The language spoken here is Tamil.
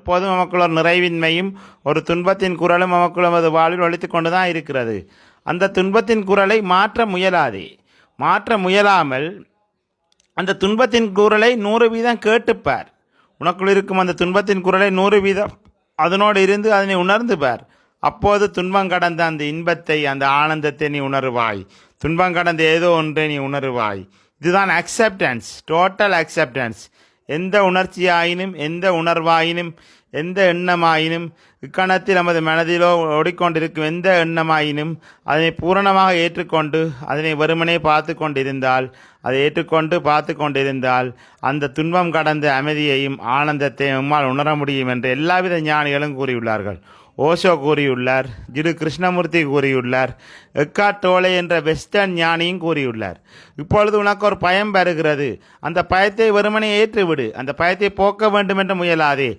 எப்போதும் நமக்குள்ள ஒரு நிறைவின்மையும் ஒரு துன்பத்தின் குரலும் நமக்குள்ள நமது வாழ்வில் ஒழித்து கொண்டு தான் இருக்கிறது. அந்த துன்பத்தின் குரலை மாற்ற முயலாதே. மாற்ற முயலாமல் அந்த துன்பத்தின் குரலை நூறு வீதம் கேட்டுப்பார். உனக்குள் இருக்கும் அந்த துன்பத்தின் குரலை நூறு வீதம் அதனோடு இருந்து அதனை உணர்ந்து பார் அப்போது துன்பம் கடந்த அந்த இன்பத்தை அந்த ஆனந்தத்தை நீ உணருவாய். துன்பம் கடந்த ஏதோ ஒன்றை நீ உணருவாய். இதுதான் அக்செப்டன்ஸ் டோட்டல் அக்செப்டன்ஸ் எந்த உணர்ச்சியாயினும் எந்த உணர்வாயினும் எந்த எண்ணமாயினும் இக்கணத்தில் நமது மனதிலோ ஓடிக்கொண்டிருக்கும் எந்த எண்ணமாயினும் அதனை பூரணமாக ஏற்றுக்கொண்டு அதனை வெறுமனே பார்த்து கொண்டிருந்தால் அதை ஏற்றுக்கொண்டு பார்த்து கொண்டிருந்தால் அந்த துன்பம் கடந்த அமைதியையும் ஆனந்தத்தையும் நம்மால் உணர முடியும் என்று எல்லாவித ஞானிகளும் கூறியுள்ளார்கள். ஓஷோ கூறியுள்ளார் திரு கிருஷ்ணமூர்த்தி கூறியுள்ளார் எக்கார்ட் டோலே என்ற வெஸ்டர்ன் ஞானியும் கூறியுள்ளார். இப்பொழுது உனக்கு ஒரு பயம் வருகிறது. அந்த பயத்தை வெறுமனே ஏற்றுவிடு. அந்த பயத்தை போக்க வேண்டும் என்று முயலாதே.